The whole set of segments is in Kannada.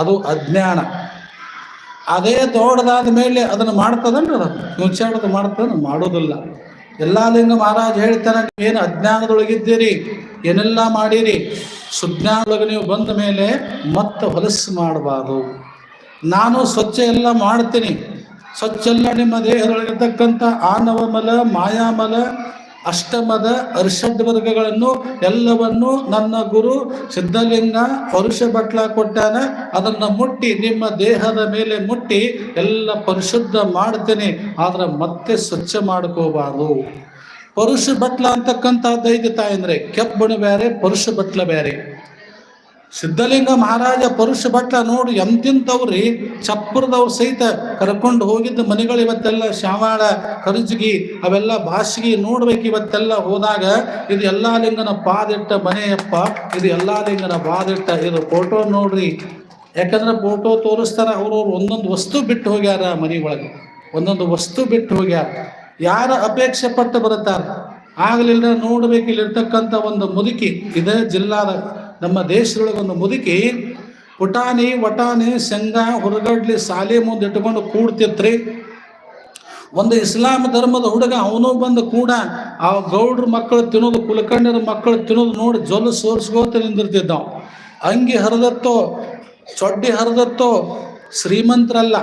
ಅದು ಅಜ್ಞಾನ. ಅದೇ ದೊಡ್ಡದಾದ ಮೇಲೆ ಅದನ್ನು ಮಾಡ್ತದನ್ರಿ ಅದು? ಮುಚ್ಚಾಡೋದು ಮಾಡ್ತದ ಮಾಡೋದಿಲ್ಲ ಎಲ್ಲ ಲಿಂಗ ಮಹಾರಾಜ್ ಹೇಳ್ತಾನೆ ಏನು ಅಜ್ಞಾನದೊಳಗಿದ್ದೀರಿ, ಏನೆಲ್ಲ ಮಾಡಿರಿ, ಸುಜ್ಞಾನದೊಳಗೆ ನೀವು ಬಂದ ಮೇಲೆ ಮತ್ತೆ ಹೊಲಸು ಮಾಡಬಾರ್ದು. ನಾನು ಸ್ವಚ್ಛ ಎಲ್ಲ ಮಾಡ್ತೀನಿ. ಸ್ವಚ್ಛ ಎಲ್ಲ ನಿಮ್ಮ ದೇಹದೊಳಗಿರ್ತಕ್ಕಂಥ ಆನವಮಲ, ಮಾಯಾಮಲ ಅಷ್ಟಮದ ಅರ್ಷದ್ ವರ್ಗಗಳನ್ನು ಎಲ್ಲವನ್ನು ನನ್ನ ಗುರು ಸಿದ್ಧಲಿಂಗ ಪರುಷ ಬಟ್ಲ ಕೊಟ್ಟಾನ. ಅದನ್ನು ಮುಟ್ಟಿ, ನಿಮ್ಮ ದೇಹದ ಮೇಲೆ ಮುಟ್ಟಿ ಎಲ್ಲ ಪರಿಶುದ್ಧ ಮಾಡ್ತೇನೆ. ಆದ್ರೆ ಮತ್ತೆ ಸ್ವಚ್ಛ ಮಾಡ್ಕೋಬಾರ್ದು. ಪರುಷ ಬಟ್ಲ ಅಂತಕ್ಕಂಥದ್ದು ಐತಿ ತಾಯಂದ್ರೆ ಕೆಬ್ಬಣ ಬೇರೆ ಪರುಷ ಬಟ್ಲ ಬೇರೆ ಸಿದ್ಧಲಿಂಗ ಮಹಾರಾಜ ಪರುಷ ಭಟ್ಟ ನೋಡಿ ಎಂತಿಂತವ್ರಿ ಚಪ್ಪರದವ್ರು ಸಹಿತ ಕರ್ಕೊಂಡು ಹೋಗಿದ್ದ ಮನೆಗಳು ಇವತ್ತೆಲ್ಲ ಶಾವಾಳ ಕರ್ಜಗಿ, ಅವೆಲ್ಲ ಭಾಷಿಗೆ ನೋಡ್ಬೇಕು ಇವತ್ತೆಲ್ಲ ಹೋದಾಗ ಇದು ಎಲ್ಲಾ ಲಿಂಗನ ಪಾದಿಟ್ಟ ಮನೆಯಪ್ಪ, ಇದು ಎಲ್ಲಾ ಲಿಂಗನ ಪಾದಿಟ್ಟ ಇದು ಫೋಟೋ ನೋಡ್ರಿ. ಯಾಕಂದ್ರೆ ಫೋಟೋ ತೋರಿಸ್ತಾರ ಅವ್ರವ್ರು ಒಂದೊಂದು ವಸ್ತು ಬಿಟ್ಟು ಹೋಗ್ಯಾರ ಮನೆ ಒಳಗೆ. ಒಂದೊಂದು ವಸ್ತು ಬಿಟ್ಟು ಹೋಗ್ಯಾರ. ಯಾರ ಅಪೇಕ್ಷೆ ಪಟ್ಟು ಬರುತ್ತಾರ? ಆಗ್ಲಿಲ್ಲ ನೋಡ್ಬೇಕು ಇಲ್ಲಿರ್ತಕ್ಕಂಥ ಒಂದು ಮುದುಕಿ ಇದೇ ಜಿಲ್ಲಾದ ನಮ್ಮ ದೇಶದೊಳಗೆ ಒಂದು ಮುದುಕಿ, ಪುಟಾಣಿ, ವಟಾಣಿ, ಶೇಂಗಾ, ಹುರಗಡ್ಲಿ, ಸಾಲೆ ಮುಂದೆ ಇಟ್ಕೊಂಡು ಕೂಡ್ತಿತ್ರಿ. ಒಂದು ಇಸ್ಲಾಂ ಧರ್ಮದ ಹುಡುಗ, ಅವನು ಬಂದು ಕೂಡ ಆ ಗೌಡ್ರ ಮಕ್ಕಳು ತಿನ್ನೋದು ಕುಲಕರ್ಣಿರ ಮಕ್ಕಳು ತಿನ್ನೋದು ನೋಡಿ ಜೊಲ್ಲು ಸೋರ್ಸ್ಕೋತ ನಿಂದಿರ್ತಿದ್ದ ಅಂಗಿ ಹರಿದತ್ತೋ ಚೊಡ್ಡಿ ಹರಿದತ್ತೋ ಶ್ರೀಮಂತರಲ್ಲ.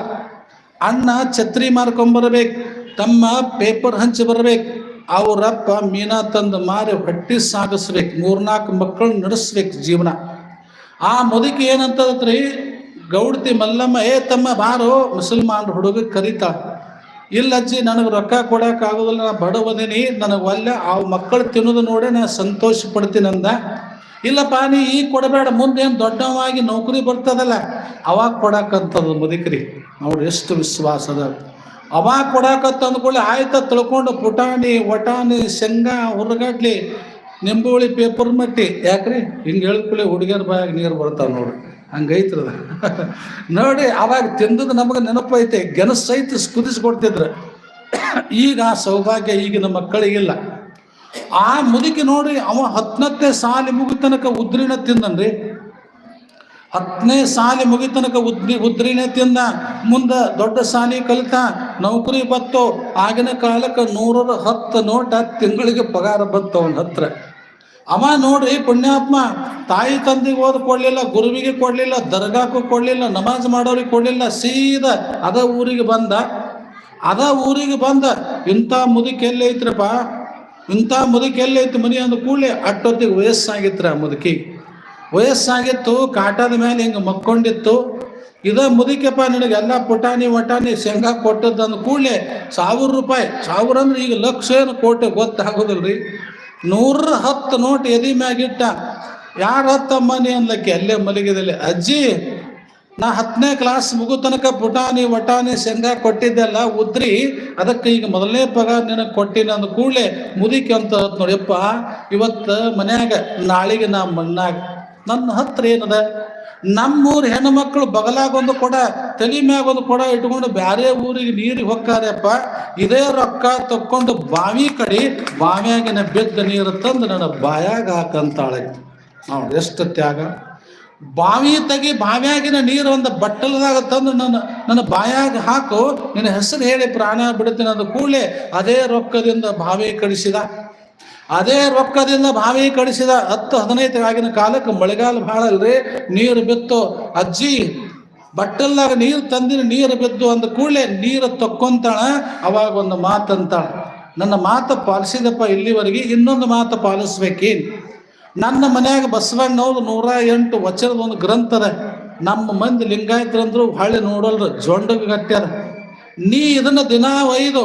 ಅಣ್ಣ ಛತ್ರಿ ಮಾರ್ಕೊಂಬರ್ಬೇಕು ತಮ್ಮ ಪೇಪರ್ ಹಂಚಿ ಬರ್ಬೇಕು. ಅವರಪ್ಪ ಮೀನಾ ತಂದು ಮಾರಿ ಹೊಟ್ಟಿ ಸಾಗಿಸ್ಬೇಕು, ಮೂರ್ನಾಲ್ಕು ಮಕ್ಕಳು ನಡೆಸ್ಬೇಕು ಜೀವನ. ಆ ಮುದುಕಿ ಏನಂತದ್ರಿ, ಗೌಡ್ತಿ ಮಲ್ಲಮ್ಮ, ಏ ತಮ್ಮ, ಬಾರೋ ಮುಸಲ್ಮಾನ್ ಹುಡುಗ ಕರೀತಾಳ ಇಲ್ಲ ಅಜ್ಜಿ, ನನಗೆ ರೊಕ್ಕ ಕೊಡಕ್ ಆಗೋದಿಲ್ಲ, ನಾ ಬಡವದೀನಿ, ನನಗೆ ಒಲ್ಲೆ, ಆ ಮಕ್ಕಳು ತಿನ್ನೋದು ನೋಡಿ ನಾ ಸಂತೋಷ ಪಡ್ತೀನಿ ಅಂದ. ಇಲ್ಲಪ್ಪ, ನೀ ಈಗ ಕೊಡಬೇಡ, ಮುಂದೆ ಏನು ದೊಡ್ಡವಾಗಿ ನೌಕರಿ ಬರ್ತದಲ್ಲ, ಅವಾಗ ಕೊಡಕ್ಕಂಥದ್ದು ಮುದುಕ್ರಿ. ನೋಡ್ರಿ ಎಷ್ಟು ವಿಶ್ವಾಸ ಅವಾಗ ಕೊಡಾಕತ್ತ ಅಂದ್ಕೊಳ್ಳಿ ಆಯ್ತ ತಿಳ್ಕೊಂಡು ಪುಟಾಣಿ, ವಟಾಣಿ, ಶೇಂಗಾ, ಹುರ್ಗಡ್ಲಿ ನಿಂಬುಳಿ ಪೇಪರ್ ಮಟ್ಟಿ. ಯಾಕ್ರಿ? ಹಿಂಗೆ ಹೇಳ್ಕೊಳ್ಳಿ ಹುಡುಗಿಯರ ಬಾಯಾಗ ನೀರು ಬರ್ತಾವ ನೋಡ್ರಿ. ಹಂಗೈತ್ರದ ನೋಡಿ, ಅವಾಗ ತಿಂದದ್ದು ನಮಗೆ ನೆನಪೈತೆ ಗೆನಸೈತಿ ಕುದಿಸ್ಕೊಡ್ತಿದ್ರು ಈಗ ಆ ಸೌಭಾಗ್ಯ ಈಗಿನ ಮಕ್ಕಳಿಗಿಲ್ಲ ಆ ಮುದುಕಿ ನೋಡಿ ಅವ ಹತ್ತನತ್ತೆ ಸಾಲಿ ಮುಗಿತನಕ ಉದ್ರಿನ ತಿಂದನ್ರಿ. ಹತ್ತನೇ ಸಾಲಿ ಮುಗಿತನಕ ಉದ್ರಿ ಉದ್ರಿನೇ ತಿಂದ. ಮುಂದೆ ದೊಡ್ಡ ಸಾಲಿ ಕಲಿತ. ನೌಕರಿ ಬತ್ತು ಆಗಿನ ಕಾಲಕ್ಕೆ ನೂರರ ಹತ್ತು ನೋಟ ತಿಂಗಳಿಗೆ ಪಗಾರ ಬತ್ತು ಅವನ ಹತ್ರ. ಅವ ನೋಡ್ರಿ ಪುಣ್ಯಾತ್ಮ, ತಾಯಿ ತಂದೆಗೆ ಓದ್ ಕೊಡ್ಲಿಲ್ಲ, ಗುರುವಿಗೆ ಕೊಡ್ಲಿಲ್ಲ ದರ್ಗಾಕ್ಕೂ ಕೊಡ್ಲಿಲ್ಲ, ನಮಾಜ್ ಮಾಡೋರಿಗೆ ಕೊಡ್ಲಿಲ್ಲ, ಸೀದಾ ಅದ ಊರಿಗೆ ಬಂದ. ಅದ ಊರಿಗೆ ಬಂದ. ಇಂಥ ಮುದುಕಿ ಎಲ್ಲಿ ಐತ್ರಪ್ಪ? ಇಂಥ ಮುದುಕಿ ಎಲ್ಲಿ ಐತಿ ಮನಿ ಅಂದ ಕೂಡಲೇ ಅಟ್ಟೊತ್ತಿಗೆ ವಯಸ್ಸಾಗಿತ್ರ ಮುದುಕಿ. ವಯಸ್ಸಾಗಿತ್ತು, ಕಾಟದ ಮೇಲೆ ಹಿಂಗೆ ಮಕ್ಕೊಂಡಿತ್ತು. ಇದ ಮುದುಕಪ್ಪ ನಿನಗೆಲ್ಲ ಪುಟಾಣಿ, ವಟಾಣಿ, ಶೇಂಗಾ ಕೊಟ್ಟದ್ದು ಅಂದ ಕೂಡಲೇ ಸಾವಿರ ರೂಪಾಯಿ. ಸಾವಿರ ಅಂದ್ರೆ ಈಗ ಲಕ್ಷ ಏನು ಕೋಟಿ ಗೊತ್ತಾಗೋದಿಲ್ರಿ. ನೂರ ಹತ್ತು ನೋಟ್ ಎದಿ ಮ್ಯಾಗಿಟ್ಟ ಯಾರ ಹತ್ತಮ್ಮ ನೀ ಅನ್ಲಕ್ಕೆ ಅಲ್ಲೇ ಮಲಗಿದಲ್ಲಿ, ಅಜ್ಜಿ, ನಾ ಹತ್ತನೇ ಕ್ಲಾಸ್ ಮುಗು ತನಕ ಪುಟಾಣಿ, ವಟಾಣಿ, ಶೇಂಗಾ ಕೊಟ್ಟಿದ್ದೆಲ್ಲ ಉದ್ರಿ. ಅದಕ್ಕೆ ಈಗ ಮೊದಲನೇ ಪಗಾರ ನಿನಗೆ ಕೊಟ್ಟಿನ ಅಂದ ಕೂಡಲೇ ಮುದಿಕೆ ಅಂತ ನೋಡಿಯಪ್ಪ ಇವತ್ತು ಮನ್ಯಾಗ ನಾಳಿಗೆ ನಾ ಮಣ್ಣಾಗ ನನ್ನ ಹತ್ರ ಏನದ? ನಮ್ಮೂರ್ ಹೆಣ್ಣು ಮಕ್ಕಳು ಬಗಲಾಗೊಂದು ಕೊಡ, ತಲೆ ಮ್ಯಾಗ ಒಂದು ಕೊಡ ಇಟ್ಕೊಂಡು ಬ್ಯಾರೆ ಊರಿಗೆ ನೀರಿಗೆ ಹೊಕ್ಕಾರಪ್ಪ ಇದೇ ರೊಕ್ಕ ತಕ್ಕೊಂಡು ಬಾವಿ ಕಡಿ, ಬಾವಿಯಾಗಿನ ಬೆದ್ದ ನೀರು ತಂದು ನನ್ನ ಬಾಯಾಗ ಹಾಕಂತಾಳೆ. ನಾವು ಎಷ್ಟು ತ್ಯಾಗ. ಬಾವಿ ತೆಗಿ ಬಾವಿಯಾಗಿನ ನೀರು ಒಂದು ಬಟ್ಟಲದಾಗ ತಂದು ನನ್ನ ನನ್ನ ಬಾಯಾಗ ಹಾಕು. ನಿನ್ನ ಹೆಸರು ಹೇಳಿ ಪ್ರಾಣ ಬಿಡುತ್ತೆ ಅಂದ ಕೂಡಲೇ ಅದೇ ರೊಕ್ಕದಿಂದ ಬಾವಿ ಕಳಿಸಿದ ಅದೇ ರೊಕ್ಕದಿಂದ ಬಾವಿ ಕಳಿಸಿದ ಹತ್ತು ಹದಿನೈದು ಆಗಿನ ಕಾಲಕ್ಕೆ ಮಳೆಗಾಲ ಭಾಳ ಅಲ್ರಿ ನೀರು ಬಿತ್ತು. ಅಜ್ಜಿ, ಬಟ್ಟಲ್ದಾಗ ನೀರು ತಂದಿನ ನೀರು ಬಿದ್ದು ಅಂದ ಕೂಡಲೇ ನೀರು ತಕ್ಕೊಂತಾಳ, ಅವಾಗ ಒಂದು ಮಾತಂತಾಳ. ನನ್ನ ಮಾತು ಪಾಲಿಸಿದಪ್ಪ ಇಲ್ಲಿವರೆಗೆ, ಇನ್ನೊಂದು ಮಾತು ಪಾಲಿಸ್ಬೇಕೇನು? ನನ್ನ ಮನ್ಯಾಗ ಬಸವಣ್ಣವ್ರು ನೂರ ಎಂಟು ವಚನದ ಒಂದು ಗ್ರಂಥ ಅದ. ನಮ್ಮ ಮಂದಿ ಲಿಂಗಾಯತರಂದ್ರು ಹಳ್ಳಿ ನೋಡಲ್ರು, ಜೊಂಡಗೆ ಕಟ್ಟ್ಯಾರ ನೀ ಇದನ್ನ ದಿನ ಒಯ್ದು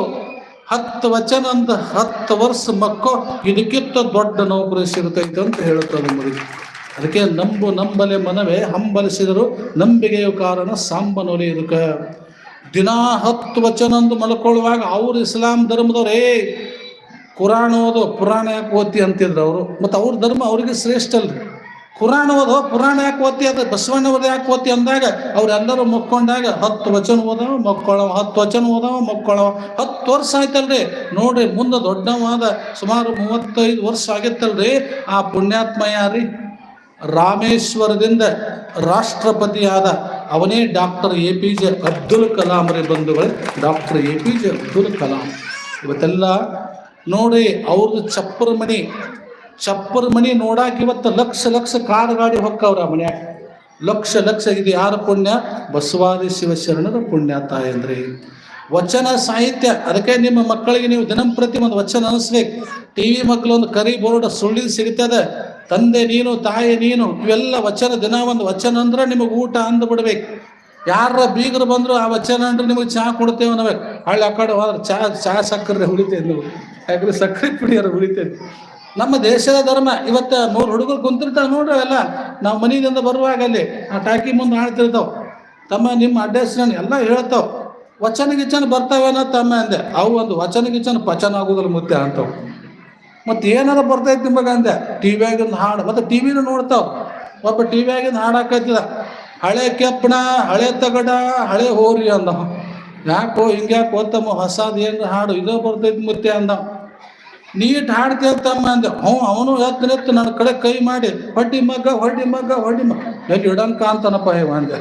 ಹತ್ತು ವಚನ ಅಂದ ಹತ್ತು ವರ್ಷ ಮಕ್ಕೋ ಇದಕ್ಕಿಂತ ದೊಡ್ಡ ನೌಕರಿ ಸಿಗುತ್ತೈತೆ ಅಂತ ಹೇಳುತ್ತದೆ ಮುದುಕಿ ಅದಕ್ಕೆ ನಂಬು, ನಂಬಲೆ ಮನವೇ, ಹಂಬಲಿಸಿದರು, ನಂಬಿಕೆಯ ಕಾರಣ ಸಾಂಬನೊಲಿ ಇದಕ್ಕೆ ದಿನಾ ಹತ್ತು ವಚನ ಅಂದು ಮಲ್ಕೊಳ್ಳುವಾಗ ಅವ್ರು ಇಸ್ಲಾಂ ಧರ್ಮದವ್ರೇ ಕುರಾಣ ಓದೋ ಪುರಾಣ ಯಾಕೆ ಓದ್ತಿ ಅಂತಿದ್ರು ಅವರು. ಮತ್ತು ಅವ್ರ ಧರ್ಮ ಅವ್ರಿಗೆ ಶ್ರೇಷ್ಠ ಅಲ್ರಿ. ಕುರಾಣ ಓದೋ ಪುರಾಣ ಯಾಕೆ ಓದ್ತಿ? ಅದು ಬಸವಣ್ಣ ಓದೋ ಯಾಕೆ ಓದ್ತಿ ಅಂದಾಗ ಅವರೆಲ್ಲರೂ ಮಕ್ಕೊಂಡಾಗ ಹತ್ತು ವಚನ ಓದವ, ಮಕ್ಕಳವ, ಹತ್ತು ವಚನ ಓದವ ಮಕ್ಕೊಳ್ಳವ ಹತ್ತು ವರ್ಷ ಆಯ್ತಲ್ರಿ. ನೋಡ್ರಿ ಮುಂದೆ ದೊಡ್ಡವಾದ ಸುಮಾರು ಮೂವತ್ತೈದು ವರ್ಷ ಆಗೈತಲ್ರಿ. ಆ ಪುಣ್ಯಾತ್ಮ ಯಾರಿ ರಾಮೇಶ್ವರದಿಂದ ರಾಷ್ಟ್ರಪತಿಯಾದ ಅವನೇ doctor A P J Abdul Kalam ರೀ ಬಂಧುಗಳೇ. Doctor A P J Abdul Kalam. ಇವತ್ತೆಲ್ಲ ನೋಡಿ ಅವ್ರದ್ದು ಚಪ್ಪರ ಮನಿ ಚಪ್ಪರ ಮನಿ ನೋಡಾಕ ಇವತ್ತು ಲಕ್ಷ ಲಕ್ಷ ಕಾರ್ ಗಾಡಿ ಹೊಕ್ಕವ್ರ ಮನ್ಯಾಗ. ಲಕ್ಷ ಲಕ್ಷ ಇದು ಯಾರ ಪುಣ್ಯ? ಬಸವಾದಿ ಶಿವಶರಣರ ಪುಣ್ಯ ತಾಯಂದ್ರಿ. ವಚನ ಸಾಹಿತ್ಯ, ಅದಕ್ಕೆ ನಿಮ್ಮ ಮಕ್ಕಳಿಗೆ ನೀವು ದಿನಂಪ್ರತಿ ಒಂದು ವಚನ ಅನಿಸ್ಬೇಕು ಟಿ ವಿ ಮಕ್ಕಳು ಒಂದು ಕರಿ ಬೋರ್ಡ್ ಸುಳ್ಳಿದ ಸಿಗ್ತದೆ. ತಂದೆ ನೀನು, ತಾಯಿ ನೀನು, ಇವೆಲ್ಲ ವಚನ, ದಿನ ಒಂದು ವಚನ ಅಂದ್ರೆ ನಿಮಗೆ ಊಟ ಅಂದು ಬಿಡ್ಬೇಕು. ಯಾರ ಬೀಗರು ಬಂದ್ರು ಆ ವಚನ ಅಂದ್ರೆ ನಿಮಗೆ ಚಹಾ ಕೊಡ್ತೇವೆ ಅನ್ನಬೇಕು. ಹಳ್ಳಿ ಆ ಕಡೆ ಹೋದ್ರೆ ಚಹಾ ಚಹಾ ಸಕ್ಕರೆ ಉಳಿತೇವೆ ನೀವು ಯಾಕಂದ್ರೆ ಸಕ್ಕರೆ ಪುಡಿಯಾರ ಉಳಿತೇವೆ. ನಮ್ಮ ದೇಶದ ಧರ್ಮ, ಇವತ್ತ ಮೂರು ಹುಡುಗರು ಕುಂತಿರ್ತಾವ ನೋಡ್ರಿ ಅವೆಲ್ಲ. ನಾವು ಮನೆಯಿಂದ ಬರುವಾಗ ಅಲ್ಲಿ ಆ ಟಾಕಿ ಮುಂದೆ ಆಡ್ತಿರ್ತಾವ ತಮ್ಮ, ನಿಮ್ಮ ಅಡ್ರೆಸ್ ಎಲ್ಲ ಹೇಳ್ತಾವ. ವಚನ ಗಿಚನ ಬರ್ತಾವೇನೋ ತಮ್ಮ ಅಂದೆ. ಅವು ಒಂದು ವಚನ ಗಿಚನ ಪಚನ ಆಗೋದಿಲ್ಲ ಮುದ್ದೆ ಅಂತವು. ಮತ್ತೆ ಏನಾರ ಬರ್ತೈತಿ ನಿಮಗೆ ಅಂದೆ. ಟಿ ವಿಯಾಗಿಂದ ಹಾಡು, ಮತ್ತೆ ಟಿ ವಿನೂ ನೋಡ್ತಾವ. ಒಬ್ಬ ಟಿ ವಿಯಾಗಿಂದ ಹಾಡು ಹಳೆ ಕೆಪ್ಪಣ ಹಳೆ ತಗಡ, ಹಳೆ ಹೋರಿ ಅಂದ ಯಾಕೋ ಹಿಂಗ್ಯಾಕೆ ಓದ್ತಮ್ಮ ಹೊಸದು ಏನು ಹಾಡು, ಇದೋ ಬರ್ತೈತಿ ಮುತ್ತೆ ಅಂದ ನೀಟ್ ಹಾಡ್ತೇವ ತಮ್ಮ ಅಂದೆ. ಹ್ಞೂ, ಅವನು ಎತ್ತನೆತ್ತು ನನ್ನ ಕಡೆ ಕೈ ಮಾಡಿ. ಹೊಡ್ಡಿ ಮಗ್ಗ ಹೊಡ್ಡಿ ಮಗ್ಗ ಹೊಡ್ಡಿ ಮಗ್ಗ ಎಲ್ಲಿ ಇಡಂಕ ಅಂತನಪ್ಪ ಹೇವ ಅಂದೆ.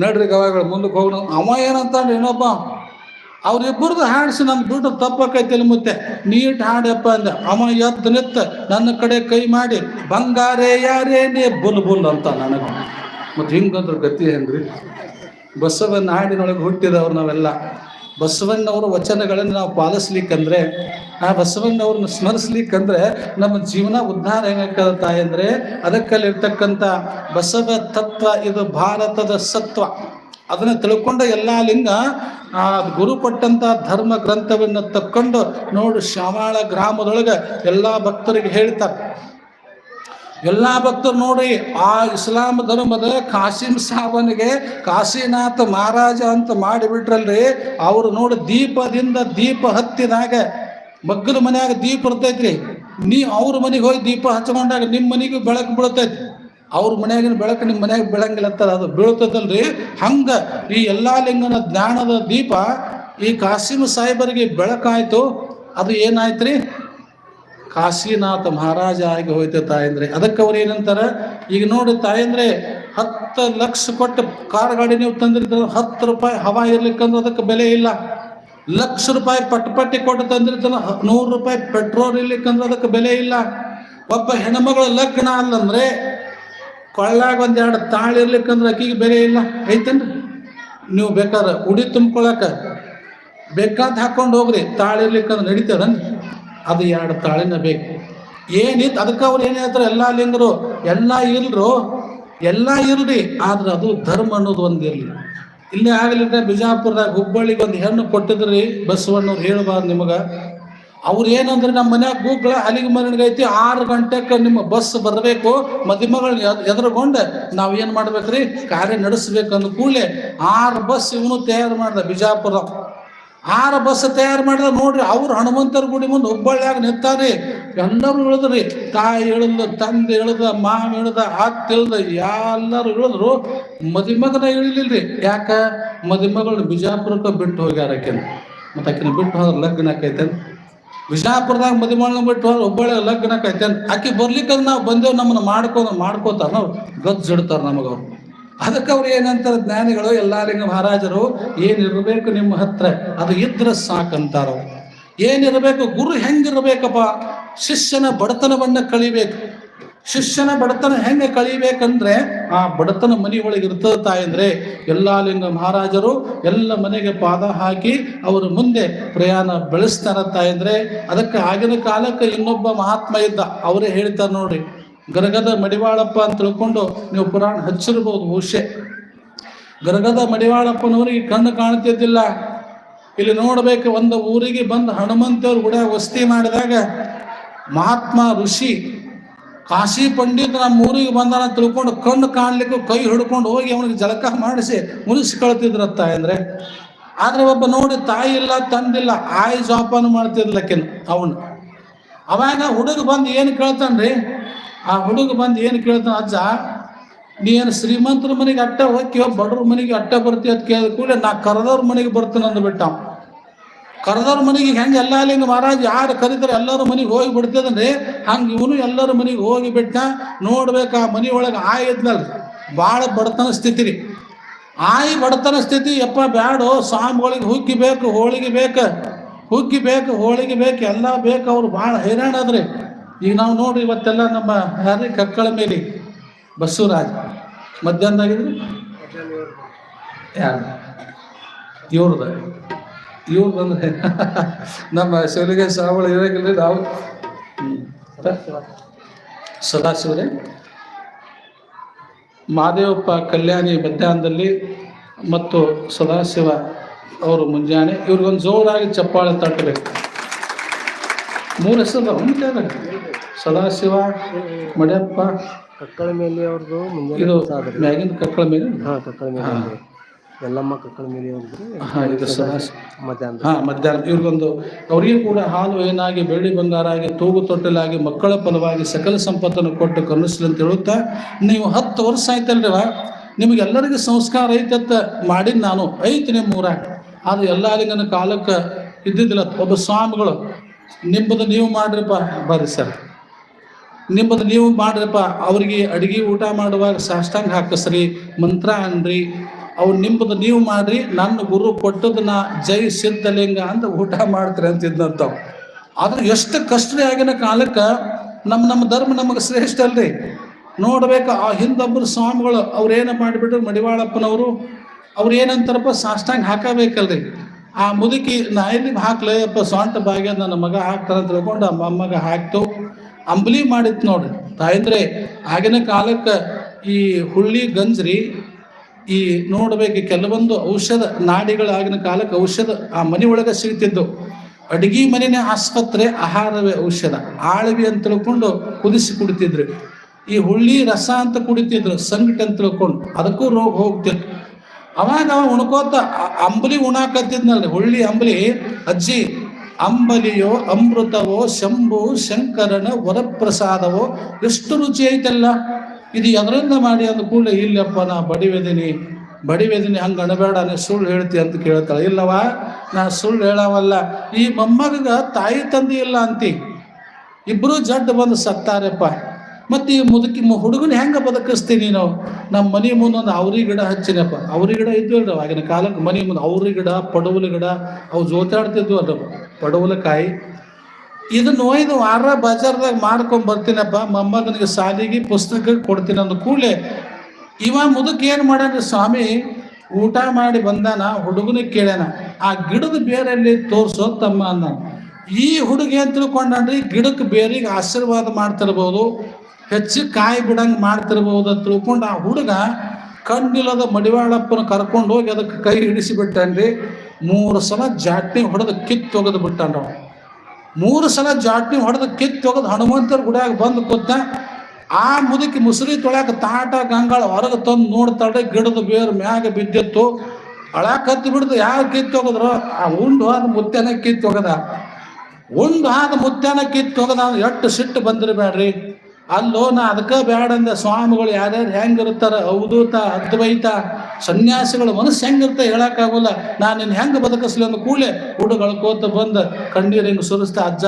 ನಡ್ರಿ ಗವಾಗಳು ಮುಂದಕ್ಕೆ ಹೋಗೋಣ ಅವ ಏನಂತಾನ್ರಿ ಇನ್ನೊಬ್ಬ? ಅವ್ರಿಬ್ಬರದು ಹಾಡಿಸಿ ನಮ್ಮ ದುಡ್ಡು ತಪ್ಪಕೈತಿಲ್ಲ ಮತ್ತೆ. ನೀಟ್ ಹಾಡಪ್ಪ ಅಂದ. ಅವ ಎದ್ದು ನಿತ್ತ ನನ್ನ ಕಡೆ ಕೈ ಮಾಡಿ, ಬಂಗಾರೆ ಯಾರೇನೇ ಬುಲ್ ಬುಲ್ ಅಂತ ನನಗೆ. ಮತ್ತೆ ಹಿಂಗಂದ್ರೆ ಗತಿ ಹೆಂಗ್ರಿ ಬಸವನ ಹಾಡಿನೊಳಗೆ ಹುಟ್ಟಿದವ್ರು ನಾವೆಲ್ಲ. ಬಸವಣ್ಣವರ ವಚನಗಳನ್ನು ನಾವು ಪಾಲಿಸ್ಲಿಕ್ಕಂದ್ರೆ, ಆ ಬಸವಣ್ಣವ್ರನ್ನ ಸ್ಮರಿಸ್ಲಿಕ್ಕಂದ್ರೆ ನಮ್ಮ ಜೀವನ ಉದ್ಧಾರ ಹೆಂಗಾಗ್ತದ ತಾಯಿ ಅಂದ್ರೆ ಅದಕ್ಕಲ್ಲಿರ್ತಕ್ಕಂಥ ಬಸವ ತತ್ವ ಇದು ಭಾರತದ ಸತ್ವ. ಅದನ್ನ ತಿಳ್ಕೊಂಡ ಎಲ್ಲ ಲಿಂಗ, ಆ ಗುರು ಕೊಟ್ಟಂಥ ಧರ್ಮ ಗ್ರಂಥವನ್ನು ತಕ್ಕೊಂಡು ನೋಡು ಶ್ಯಾಮಾಳ ಗ್ರಾಮದೊಳಗೆ ಎಲ್ಲ ಭಕ್ತರಿಗೆ ಹೇಳ್ತಾರೆ. ಎಲ್ಲ ಭಕ್ತರು ನೋಡಿ, ಆ ಇಸ್ಲಾಂ ಧರ್ಮದ ಕಾಸಿಂ ಸಾಬನಿಗೆ ಕಾಶಿನಾಥ ಮಹಾರಾಜ ಅಂತ ಮಾಡಿಬಿಟ್ರಲ್ರಿ, ಅವರು ನೋಡಿ ದೀಪದಿಂದ ದೀಪ ಹತ್ತಿದಾಗ ಮಗ್ಗದ ಮನೆಯಾಗ ದೀಪ ಇರ್ತೈತ್ರಿ. ನೀ ಅವ್ರ ಮನೆಗೆ ಹೋಗಿ ದೀಪ ಹಚ್ಕೊಂಡಾಗ ನಿಮ್ಮ ಮನೆಗೂ ಬೆಳಕು ಬೀಳ್ತೈತಿ. ಅವ್ರ ಮನೆಯಾಗಿನ ಬೆಳಕು ನಿಮ್ಮ ಮನೆಯಾಗ ಬೆಳಂಗಿಲ್ಲ ಅದು ಬೀಳ್ತದಲ್ರಿ ಹಂಗ ಈ ಎಲ್ಲಾ ಲಿಂಗನ ಜ್ಞಾನದ ದೀಪ ಈ ಕಾಸಿಂ ಸಾಹೇಬರಿಗೆ ಬೆಳಕಾಯ್ತು. ಅದು ಏನಾಯ್ತ್ರಿ? ಕಾಶಿನಾಥ ಮಹಾರಾಜ ಆಗಿ ಹೋಯ್ತು ತಾಯಂದ್ರೆ. ಅದಕ್ಕೆ ಅವ್ರು ಏನಂತಾರ, ಈಗ ನೋಡಿ ತಾಯಂದ್ರೆ, ಹತ್ತು ಲಕ್ಷ ಕೊಟ್ಟು ಕಾರ್ ಗಾಡಿ ನೀವು ತಂದಿರ್ತೀರ, ಹತ್ತು ರೂಪಾಯಿ ಹವಾ ಇರ್ಲಿಕ್ಕಂದ್ರೆ ಅದಕ್ಕೆ ಬೆಲೆ ಇಲ್ಲ. ಲಕ್ಷ ರೂಪಾಯಿ ಪಟ್ ಪಟ್ಟಿ ಕೊಟ್ಟು ತಂದಿರ್ತಾರ, ನೂರು ರೂಪಾಯಿ ಪೆಟ್ರೋಲ್ ಇರ್ಲಿಕ್ಕಂದ್ರೆ ಅದಕ್ಕೆ ಬೆಲೆ ಇಲ್ಲ. ಒಬ್ಬ ಹೆಣ್ಮಗಳ ಲಗ್ನ ಅಲ್ಲಂದ್ರೆ ಕೊಳ್ಳಾಗ ಒಂದೆರಡು ಎರಡು ತಾಳು ಇರ್ಲಿಕ್ಕಂದ್ರೆ ಅಕ್ಕಿಗೆ ಬೆಲೆ ಇಲ್ಲ. ಐತೇನ್ರಿ? ನೀವು ಬೇಕಾದ್ರೆ ಉಡಿ ತುಂಬ್ಕೊಳಕ ಬೇಕಾದ ಹಾಕೊಂಡು ಹೋಗ್ರಿ. ತಾಳಿರ್ಲಿಕ್ಕಂದ್ರೆ ನಡೀತದನ್ರಿ ಅದು ಎರಡು ತಾಳಿನ ಬೇಕು. ಏನಿತ್ತು ಅದಕ್ಕೆ ಅವ್ರು ಏನು ಹೇಳ್ತಾರೆ? ಎಲ್ಲ ಲಿಂಗರು, ಎಲ್ಲ ಇಲ್ರು ಎಲ್ಲ ಇರ್ಲಿ, ಆದ್ರೆ ಅದು ಧರ್ಮ ಅನ್ನೋದು ಒಂದು ಇರಲಿ. ಇಲ್ಲೇ ಆಗಲಿಲ್ಲ ಬಿಜಾಪುರದಾಗ ಹುಬ್ಬಳ್ಳಿಗೆ ಒಂದು ಹೆಣ್ಣು ಕೊಟ್ಟಿದ್ರಿ ಬಸವಣ್ಣವ್ರು ಹೇಳಬಾರ್ದು ನಿಮಗೆ. ಅವ್ರು ಏನಂದ್ರೆ ನಮ್ಮ ಮನ್ಯಾಗ ಗೂಗ್ಳ ಅಲ್ಲಿಗೆ ಮರಣಿಗೆ ಐತಿ, ಆರು ಗಂಟೆಗೆ ನಿಮ್ಮ ಬಸ್ ಬರಬೇಕು ಮದುಮಗಳನ್ನ ಎದುರುಗೊಂಡು ನಾವು ಏನು ಮಾಡ್ಬೇಕ್ರಿ? ಕಾರ್ಯ ನಡೆಸ್ಬೇಕು ಅಂದ ಕೂಡಲೇ ಆರು ಬಸ್ ಇವನು ತಯಾರು ಮಾಡ್ದ ಬಿಜಾಪುರ ಆರು ಬಸ್ ತಯಾರು ಮಾಡಿದ ನೋಡ್ರಿ ಅವ್ರು ಹನುಮಂತರ ಗುಡಿ ಮುಂದೆ ಹುಬ್ಬಳ್ಳಿಯಾಗ ನಿಂತಾರಿ ಎಲ್ಲರೂ ಇಳಿದ್ರಿ ತಾಯಿ ಇಳಿದ ತಂದೆ ಇಳಿದ ಮಾವ ಇಳಿದ ಅತ್ತ ಇಳಿದ ಎಲ್ಲರೂ ಇಳಿದ್ರು. ಮದಿಮಗನ ಇಳಿಲಿಲ್ರಿ. ಯಾಕ? ಮದಿಮಗಳು ಬಿಜಾಪುರಕ್ಕೆ ಬಿಟ್ಟು ಹೋಗ್ಯಾರ ಆಕೆನ. ಮತ್ತೆ ಆಕಿನ ಬಿಟ್ಟು ಹೋದ್ರೆ ಲಗ್ನ ಆಕೈತೆ ಬಿಜಾಪುರದಾಗ ಮದಿಮಗಳನ್ನ ಬಿಟ್ಟು ಹೋದ್ರೆ ಹುಬ್ಬಳ್ಳಿ ಲಗ್ನ ಆಕೈತೆ ಆಕಿ ಬರ್ಲಿಕ್ಕಂದ್ರೆ ನಾವು ಬಂದೇವ್, ನಮ್ಮನ್ನ ಮಾಡ್ಕೊಂಡು ಮಾಡ್ಕೋತಾರ ನಾವು ಗದ್ದು ಜಡ್ತಾರ ನಮಗವ್ರು ಅದಕ್ಕೆ ಅವ್ರು ಏನಂತಾರೆ ಜ್ಞಾನಿಗಳು ಎಲ್ಲಾರಿಂಗ ಮಹಾರಾಜರು, ಏನಿರಬೇಕು ನಿಮ್ಮ ಹತ್ರ, ಅದು ಇದ್ರೆ ಸಾಕಂತಾರ. ಏನಿರಬೇಕು, ಗುರು ಹೆಂಗಿರ್ಬೇಕಪ್ಪ? ಶಿಷ್ಯನ ಬಡತನವನ್ನ ಕಳಿಬೇಕು. ಶಿಷ್ಯನ ಬಡತನ ಹೆಂಗೆ ಕಳಿಬೇಕಂದ್ರೆ, ಆ ಬಡತನ ಮನೆ ಒಳಗೆ ಇರ್ತದ ತಾಯಂದ್ರೆ, ಎಲ್ಲಾ ಲಿಂಗ ಮಹಾರಾಜರು ಎಲ್ಲ ಮನೆಗೆ ಪಾದ ಹಾಕಿ ಅವರು ಮುಂದೆ ಪ್ರಯಾಣ ಬೆಳೆಸ್ತಾರ ತಾಯಂದ್ರೆ, ಅದಕ್ಕೆ ಆಗಿನ ಕಾಲಕ್ಕೆ ಇನ್ನೊಬ್ಬ ಮಹಾತ್ಮ ಇದ್ದ, ಅವರೇ ಹೇಳ್ತಾರೆ ನೋಡ್ರಿ. ಗರಗದ ಮಡಿವಾಳಪ್ಪ ಅಂತ ತಿಳ್ಕೊಂಡು ನೀವು ಪುರಾಣ ಹಚ್ಚಿರ್ಬೋದು ಬಹುಶಃ ಗರಗದ ಮಡಿವಾಳಪ್ಪನವರಿಗೆ ಕಣ್ಣು ಕಾಣ್ತಿದ್ದಿಲ್ಲ. ಇಲ್ಲಿ ನೋಡ್ಬೇಕು ಒಂದು ಊರಿಗೆ ಬಂದು ಹನುಮಂತವ್ರು ಗುಡ ವಸ್ತಿ ಮಾಡಿದಾಗ ಮಹಾತ್ಮ ಋಷಿ ಕಾಶಿ ಪಂಡಿತ್ ನಮ್ಮ ಊರಿಗೆ ಬಂದಾನ ತಿಳ್ಕೊಂಡು ಕಣ್ಣು ಕಾಣ್ಲಿಕ್ಕೆ ಕೈ ಹಿಡ್ಕೊಂಡು ಹೋಗಿ ಅವನಿಗೆ ಜಲಕ ಮಾಡಿಸಿ ಮುನಿಸ್ಕೊಳ್ತಿದ್ರತ್ತ ಅಂದ್ರೆ. ಆದ್ರೆ ಒಬ್ಬ ನೋಡಿ ತಾಯಿ ಇಲ್ಲ, ತಂದಿಲ್ಲ, ಆಯ್ ಜೋಪಾನು ಮಾಡ್ತಿದ್ಲಕ್ಕಿನ ಅವನು. ಅವಾಗ ಹುಡುಗ ಬಂದು ಏನು ಕೇಳ್ತಾನ್ರಿ? ಆ ಹುಡುಗ ಬಂದು ಏನು ಕೇಳ್ತಾನ, ಅಜ್ಜ, ನೀ ಏನು ಶ್ರೀಮಂತರ ಮನೆಗೆ ಅಟ್ಟ ಹೋಗ್ತೀವೋ ಬಡವ್ರ ಮನೆಗೆ ಅಟ್ಟ ಬರ್ತೀವಿ ಅಂತ ಕೇಳಿದ ಕೂಡ ನಾ ಕರೆದವ್ರ ಮನೆಗೆ ಬರ್ತೇನೆ ಅಂದ್ಬಿಟ್ಟ. ಕರೆದವ್ರ ಮನೆಗೆ ಹೆಂಗೆ ಎಲ್ಲ ಲಿಂಗ ಮಹಾರಾಜ್ ಯಾರು ಕರೀತಾರೆ, ಎಲ್ಲರ ಮನೆಗೆ ಹೋಗಿ ಬಿಡ್ತದಂದ್ರೆ ಹಂಗೆ ಇವನು ಎಲ್ಲರ ಮನೆಗೆ ಹೋಗಿ ಬಿಟ್ಟ ನೋಡ್ಬೇಕು ಆ ಮನೆ ಒಳಗೆ ಆ ಇದ್ನಲ್ರಿ ಭಾಳ ಬಡತನ ಸ್ಥಿತಿ ರೀ. ಆಯಿ ಬಡತನ ಸ್ಥಿತಿ, ಯಪ್ಪ ಬ್ಯಾಡೋ, ಸ್ವಾಮಿಗಳಿಗೆ ಹುಗ್ಗಿ ಬೇಕು, ಹೋಳಿಗೆ ಬೇಕು, ಹುಗ್ಗಿ ಬೇಕು, ಹೋಳಿಗೆ ಬೇಕು, ಎಲ್ಲ ಬೇಕು, ಅವ್ರು ಭಾಳ ಹೈರಾಣ ಅದ್ರಿ ಈಗ ನಾವು ನೋಡಿ ಇವತ್ತೆಲ್ಲ ನಮ್ಮ ಯಾರೀ ಕಕ್ಕಳ ಮೇಲೆ ಬಸವರಾಜ್. ಮಧ್ಯಾಹ್ನದಾಗಿದ್ರಿ ಯಾರು ಇವ್ರದ ಇವ್ರದಂದ್ರೆ ನಮ್ಮ ಶಿವಲಿಗೆ ಸಾವಳ ಇರೋಂಗಿಲ್ಲ ನಾವು. ಸದಾಶಿವರೇ. ಮಾದೇವಪ್ಪ ಕಲ್ಯಾಣಿ ಮಧ್ಯಾಹ್ನದಲ್ಲಿ ಮತ್ತು ಸದಾಶಿವ ಅವರು ಮುಂಜಾನೆ. ಇವ್ರಿಗೊಂದು ಜೋರಾಗಿ ಚಪ್ಪಾಳೆ ತಟ್ಟಬೇಕು. ಮೂರು ಹೆಸರು ಉಂಟೇನ ಸದಾಶಿವ ಮಡ್ಯಪ್ಪ. ಕಕ್ಕಳ ಮೇಲೆ ಅವ್ರದ್ದು ಇದು ಮ್ಯಾಗಿನ ಕಕ್ಕಳ ಮೇಲೆ? ಹಾಂ ಕಕ್ಕಳ ಮೇಲೆ ಎಲ್ಲಮ್ಮ ಕಕ್ಕಳ ಮೇಲೆ ಅವ್ರದ್ದು. ಹಾಂ ಇದು ಸದಾಶಿವ. ಮಧ್ಯಾಹ್ನ. ಹಾಂ ಮಧ್ಯಾಹ್ನ. ಇವ್ರಿಗೊಂದು ಅವರಿಗೆ ಕೂಡ ಹಾಲು ಏನಾಗಿ ಬೆಳ್ಳಿ ಬಂಗಾರ ಆಗಿ ತೂಗು ತೊಟ್ಟಲಾಗಿ ಮಕ್ಕಳ ಫಲವಾಗಿ ಸಕಲ ಸಂಪತ್ತನ್ನು ಕೊಟ್ಟು ಕರುಣಿಸ್ಲಿ ಅಂತ ಹೇಳುತ್ತಾ ನೀವು ಹತ್ತು ವರ್ಷ ಆಯ್ತಲ್ರಿವ ನಿಮಗೆಲ್ಲರಿಗೂ ಸಂಸ್ಕಾರ ಐತತ್ತ ಮಾಡಿದ್ ನಾನು. ಐತಿ ನಿಮ್ಮ ಊರಾಗ ಅದು ಎಲ್ಲ ಕಾಲಕ್ಕೆ ಇದ್ದಿದ್ದಿಲ್ಲ. ಒಬ್ಬ ಸ್ವಾಮಿಗಳು ನಿಮ್ಮದು ನೀವು ಮಾಡ್ರಿಪ್ಪ. ಬರ್ರಿ ಸರ್. ನಿಮ್ಮದು ನೀವು ಮಾಡ್ರಪ್ಪ. ಅವ್ರಿಗೆ ಅಡಿಗೆ ಊಟ ಮಾಡುವಾಗ ಸಾಷ್ಟಾಂಗ ಹಾಕಸ್ರಿ, ಮಂತ್ರ ಅನ್ರಿ. ಅವ್ರು ನಿಮ್ಮದು ನೀವು ಮಾಡ್ರಿ, ನನ್ನ ಗುರು ಕೊಟ್ಟದನ್ನ ಜೈ ಸಿದ್ಧಲಿಂಗ ಅಂತ ಊಟ ಮಾಡ್ತಾರೆ ಅಂತಿದ್ದಂಥವು ಆದ್ರೆ ಎಷ್ಟು ಕಷ್ಟ ಆಗಿನ ಕಾಲಕ್ಕೆ ನಮ್ಮ ನಮ್ಮ ಧರ್ಮ ನಮಗೆ ಶ್ರೇಷ್ಠ ಅಲ್ರಿ. ನೋಡ್ಬೇಕು, ಆ ಹಿಂದೊಬ್ಬರು ಸ್ವಾಮಿಗಳು ಅವ್ರೇನು ಮಾಡಿಬಿಟ್ರು ಮಡಿವಾಳಪ್ಪನವರು ಅವ್ರು ಏನಂತಾರಪ್ಪ ಸಾಷ್ಟಾಂಗ ಹಾಕಬೇಕಲ್ರಿ. ಆ ಮುದುಕಿ, ನಾ ಎಲ್ಲಿ ಹಾಕ್ಲಪ್ಪ ಸೊಂಟ ಭಾಗ್ಯ ನನ್ನ ಮಗ ಹಾಕ್ತಾರ ತಿಳ್ಕೊಂಡು ಆ ಮೊಮ್ಮಗ ಹಾಕ್ತು. ಅಂಬಲಿ ಮಾಡಿತ್ತು ನೋಡ್ರಿ ತಾಯಂದ್ರೆ, ಆಗಿನ ಕಾಲಕ್ಕೆ ಈ ಹುಳ್ಳಿ ಗಂಜ್ರಿ, ಈ ನೋಡ್ಬೇಕು ಕೆಲವೊಂದು ಔಷಧ, ನಾಡಿಗಳು ಆಗಿನ ಕಾಲಕ್ಕೆ ಔಷಧ, ಆ ಮನೆ ಒಳಗೆ ಸಿಗ್ತಿದ್ದು ಅಡಿಗೆ ಮನೆನೇ ಆಸ್ಪತ್ರೆ, ಆಹಾರವೇ ಔಷಧ. ಆಳವಿ ಅಂತ ತಿಳ್ಕೊಂಡು ಕುದಿಸಿ ಕುಡಿತಿದ್ರು. ಈ ಹುಳ್ಳಿ ರಸ ಅಂತ ಕುಡಿತಿದ್ರು ಸಂಗಟ ಅಂತ ತಿಳ್ಕೊಂಡು. ಅದಕ್ಕೂ ರೋಗ ಹೋಗ್ತಿತ್ತು. ಅವಾಗ ಅವ ಉಣ್ಕೋತ ಅಂಬಲಿ ಉಣಾಕತ್ತಿದ್ನಲ್ರಿ, ಹುಳ್ಳಿ ಅಂಬಲಿ. ಅಜ್ಜಿ, ಅಂಬಲಿಯೋ, ಅಮೃತವೋ, ಶಂಭು, ಶಂಕರನ ವರಪ್ರಸಾದವೋ, ಎಷ್ಟು ರುಚಿ ಐತಲ್ಲ. ಇದು ಎದರಿಂದ ಮಾಡಿ ಅಂದ ಕೂಡಲೇ, ಇಲ್ಲಪ್ಪ, ನಾ ಬಡಿವೆದಿನಿ ಬಡಿವೆದಿನಿ, ಹಂಗ ಅಣಬೇಡ ನೀ ಸುಳ್ಳು ಹೇಳ್ತಿ ಅಂತ ಕೇಳ್ತಾಳೆ. ಇಲ್ಲವಾ ನಾ ಸುಳ್ಳು ಹೇಳವಲ್ಲ. ಈ ಮೊಮ್ಮಗ ತಾಯಿ ತಂದೆ ಇಲ್ಲ ಅಂತಿ. ಇಬ್ರು ಜಡ್ ಬಂದು ಸತ್ತಾರಪ್ಪ. ಮತ್ತೆ ಈ ಮುದುಕಿ ಹುಡುಗನ ಹೆಂಗ ಬದುಕಿಸ್ತೀನಿ ನಾವು? ನಮ್ಮ ಮನೆ ಮುಂದೆ ಒಂದು ಅವ್ರಿ ಗಿಡ ಹಚ್ಚಿನಪ್ಪ. ಅವ್ರಿ ಗಿಡ ಇದ್ವಲ್ರವ ಆಗಿನ ಕಾಲಕ್ಕೆ ಮನೆ ಮುಂದೆ ಅವ್ರಿ ಗಿಡ, ಪಡವಲ ಗಿಡ, ಅವು ಜೋತಾಡ್ತಿದ್ವು ಅಲ್ರಿ ಪಡವಲಕಾಯಿ ಇದನ್ನ ಒಯ್ದು ವಾರ ಬಜಾರ್ದಾಗ ಮಾರ್ಕೊಂಡ್ ಬರ್ತೀನಪ್ಪ. ಮೊಮ್ಮಗನಿಗೆ ಸಾಲಿಗೆ ಪುಸ್ತಕ ಕೊಡ್ತೀನಿ ಅಂದ ಕೂಡಲೇ ಇವ ಮುದುಕ್ ಏನು ಮಾಡ್ಯಾನ್ರಿ, ಸ್ವಾಮಿ, ಊಟ ಮಾಡಿ ಬಂದಾನ ಹುಡುಗನಿಗೆ ಕೇಳ್ಯಾನ. ಆ ಗಿಡದ ಬೇರಲ್ಲಿ ತೋರ್ಸೋ ತಮ್ಮ ಅಂದ ಈ ಹುಡುಗ ಏನ್ ತಿಳ್ಕೊಂಡ್ರಿ ಗಿಡಕ್ಕೆ ಬೇರಿಗೆ ಆಶೀರ್ವಾದ ಮಾಡ್ತಿರ್ಬೋದು. ಹೆಚ್ಚು ಕಾಯಿ ಬಿಡಂಗ್ ಮಾಡ್ತಿರ್ಬೋದು ಅಂತ ತಿಳ್ಕೊಂಡು ಆ ಹುಡುಗ ಕಣ್ಣಿಲ್ಲದ ಮಡಿವಾಳಪ್ಪನ ಕರ್ಕೊಂಡು ಹೋಗಿ ಅದಕ್ಕೆ ಕೈ ಹಿಡಿಸಿ ಬಿಟ್ಟನ್ರಿ ಮೂರು ಸಲ ಜಾಟ್ನಿ ಹೊಡೆದು ಕಿತ್ತು ಒಗೆದು ಬಿಟ್ಟಾನ ಮೂರು ಸಲ ಜಾಟ್ನಿ ಹೊಡೆದು ಕಿತ್ತು ಒಗೆದು ಹನುಮಂತರ ಗುಡಿಯಾಗ ಬಂದು ಕೂತ ಆ ಮುದುಕಿ ಮುಸುರಿ ತೊಳ್ಯಾಕ ತಾಟ ಗಂಗಾಳ ಹೊರಗೆ ತಂದು ನೋಡ್ತಾಳೆ ಗಿಡದ ಬೇರು ಮ್ಯಾಗ ಬಿದ್ದಿತ್ತು. ಅಳಾಕ್ ಕತ್ತಿ ಬಿಡ್ದು ಯಾರು ಕಿತ್ತು ಹೋಗದ್ರು ಆ ಉಂಡು ಆದ ಮುತ್ತೆನ ಕಿತ್ತು ಹೋಗದ ಉಂಡು ಆದ ಮುತ್ತೆನ ಕಿತ್ತು ಹೋಗದ ಎಷ್ಟು ಸಿಟ್ಟು ಬಂದಿರಬೇಡ್ರಿ ಅಲ್ಲೋ ನಾ ಅದಕ್ಕೆ ಬ್ಯಾಡ ಅಂದ. ಸ್ವಾಮಿಗಳು ಯಾರ್ಯಾರು ಹೆಂಗಿರ್ತಾರ ಅವಧೂತ ಅದ್ವೈತ. ಸನ್ಯಾಸಿಗಳ ಮನಸ್ಸು ಹೆಂಗಿರ್ತ ಹೇಳಕ್ಕಾಗಲ್ಲ. ನಾನು ನಿನ್ನ ಹೆಂಗೆ ಬದುಕಿಸ್ಲಿ ಅಂದ ಕೂಡಲೇ ಹುಡುಗಳ್ಕೋತ ಬಂದು. ಕಣ್ಣೀರು ಹಿಂಗೆ ಸುರಿಸ್ತಾ, ಅಜ್ಜ,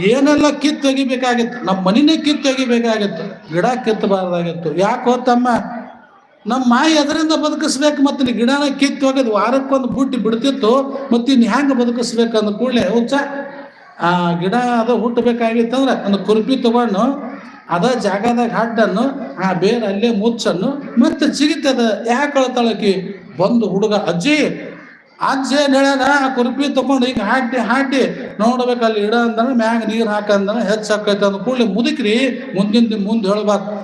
ಏನೆಲ್ಲ ಕಿತ್ತು ತೆಗಿಬೇಕಾಗಿತ್ತು? ನಮ್ಮ ಮನಿನೇ ಕಿತ್ತು ತೆಗಿಬೇಕಾಗಿತ್ತು. ಗಿಡ ಕಿತ್ತಬಾರ್ದಾಗಿತ್ತು. ಯಾಕೋ ತಮ್ಮ ನಮ್ಮ ಮಾಯಿ ಅದರಿಂದ ಬದುಕಿಸ್ಬೇಕು ಮತ್ತು ನೀ ಗಿಡನ ಕಿತ್ತು ಹೋಗೋದು ವಾರಕ್ಕೊಂದು ಬುಟ್ಟಿ ಬಿಡ್ತಿತ್ತು ಮತ್ತು ಇನ್ನು ಹೆಂಗೆ ಬದುಕಿಸ್ಬೇಕು ಅಂದ ಕೂಡಲೇ, ಹುಚ್ಚ. ಆ, ಗಿಡ ಅದು ಹುಟ್ಟಬೇಕಾಗಿತ್ತಂದ್ರೆ ಒಂದು ಕುರ್ಪಿ ತಗೊಂಡು ಅದ ಜಾಗದಾಗ ಹಡ್ಡನ್ನು ಆ ಬೇರೆ ಅಲ್ಲೇ ಮುಚ್ಚನ್ನು, ಮತ್ತೆ ಚಿಗಿತದ ಯಾಕೆ ಕಳ್ತಾಳಕಿ ಬಂದು ಹುಡುಗ ಅಜ್ಜಿ ಅಜ್ಜಿ ಏನ್ ಆ ಕುರ್ಪಿ ತಗೊಂಡು ಈಗ ಹಾಡಿ ಹಾಡಿ ನೋಡ್ಬೇಕು ಅಲ್ಲಿ ಇಡ ಅಂದನ, ಮ್ಯಾಗ ನೀರು ಹಾಕಂದನ ಹೆಚ್ಚಾಕೈತೆ ಅಂದ ಕೂಡಲೇ ಮುದುಕ್ರಿ, ಮುಂದಿನ ಮುಂದೆ ಹೇಳ್ಬಾರ್ದು.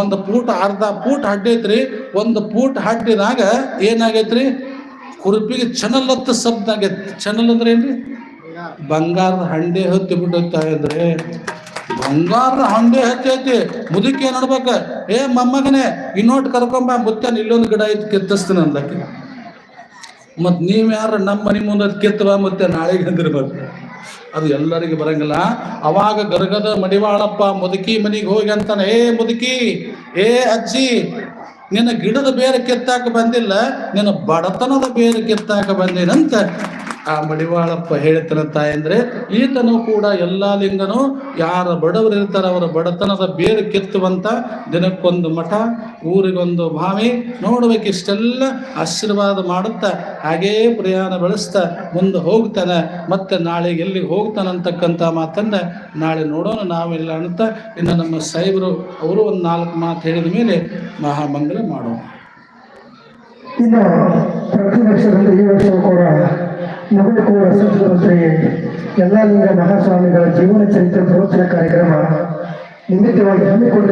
ಒಂದು ಪೂಟ, ಅರ್ಧ ಪೂಟ ಹಡ್ಡೈತ್ರಿ ಒಂದು ಪೂಟ ಹಡ್ಡಿದಾಗ ಏನಾಗೈತ್ರಿ? ಕುರುಪಿಗೆ ಚನಲತ್ತ ಶಬ್ದ ಆಗೈತಿ. ಚನಲ್ ಅಂದ್ರೆ ಏನ್ರಿ ಬಂಗಾರದ ಹಂಡೆ ಹತ್ತಿ ಬಿಡುತ್ತಾ ಬಂಗಾರದ ಹಂಗೆ ಹೆಚ್ಚೈತಿ. ಮುದುಕಿ ನೋಡ್ಬೇಕ ಏ ಮೊಮ್ಮಗನೇ, ಇನ್ನೋಟ್ ಕರ್ಕೊಂಬ ಮುತ್ತನ್ ಇಲ್ಲೊಂದು ಗಿಡ ಇದ್ ಕೆತ್ತಿಸ್ತೀನಿ ಅಂದಕ್ಕೆ ಮತ್ ನೀವ್ ಯಾರ ನಮ್ಮ ಮನೆ ಮುಂದೆ ಕಿತ್ತವ ಮತ್ತೆ ನಾಳೆಗೆ ಅಂದಿರ್ಬೇಕು ಅದು ಎಲ್ಲರಿಗೂ ಬರಂಗಿಲ್ಲ. ಅವಾಗ ಗರ್ಗದ ಮಡಿವಾಳಪ್ಪ ಮುದುಕಿ ಮನಿಗೆ ಹೋಗಿ ಅಂತಾನೆ, ಏ ಮುದುಕಿ, ಏ ಅಜ್ಜಿ, ನಿನ್ನ ಗಿಡದ ಬೇರೆ ಕಿತ್ತಾಕ ಬಂದಿಲ್ಲ, ನಿನ್ನ ಬಡತನದ ಬೇರೆ ಕಿತ್ತಾಕ ಬಂದೇನಂತ ಆ ಮಡಿವಾಳಪ್ಪ ತಾಯಿ ಅಂದ್ರೆ, ಈತನು ಕೂಡ ಎಲ್ಲಾ ಲಿಂಗನು ಯಾರ ಬಡವರು ಇರ್ತಾರ ಅವರ ಬಡತನದ ಬೇರು ಕೆತ್ತುವಂತ ದಿನಕ್ಕೊಂದು ಮಠ, ಊರಿಗೊಂದು ಭಾವಿ ನೋಡ್ಬೇಕು ಇಷ್ಟೆಲ್ಲ ಆಶೀರ್ವಾದ ಮಾಡುತ್ತಾ, ಹಾಗೇ ಪ್ರಯಾಣ ಬೆಳೆಸ್ತಾ ಮುಂದೆ ಹೋಗ್ತಾನೆ. ಮತ್ತೆ ನಾಳೆ ಎಲ್ಲಿಗೆ ಹೋಗ್ತಾನಂತಕ್ಕಂಥ ಮಾತನ್ನ ನಾಳೆ ನೋಡೋಣ ನಾವೆಲ್ಲ ಅಂತ ಇನ್ನು ನಮ್ಮ ಸಾಹೇಬರು ಅವರು ಒಂದು ನಾಲ್ಕು ಮಾತು ಹೇಳಿದ ಮೇಲೆ ಮಹಾಮಂಗಲ ಮಾಡೋಣ. ಇನ್ನು ಪ್ರತಿ ವರ್ಷದಲ್ಲಿ ಈ ವರ್ಷವೂ ಕೂಡ ನಗರಕೂಡ ಸಂಸ್ಕೃತಿ ಯಲ್ಲಾಲಿಂಗ ಮಹಾಸ್ವಾಮಿಗಳ ಜೀವನ ಚರಿತ್ರೆ ಪ್ರವಚನ ಕಾರ್ಯಕ್ರಮ ನಿಮಿತ್ತವಾಗಿ ಹಮ್ಮಿಕೊಂಡಿದೆ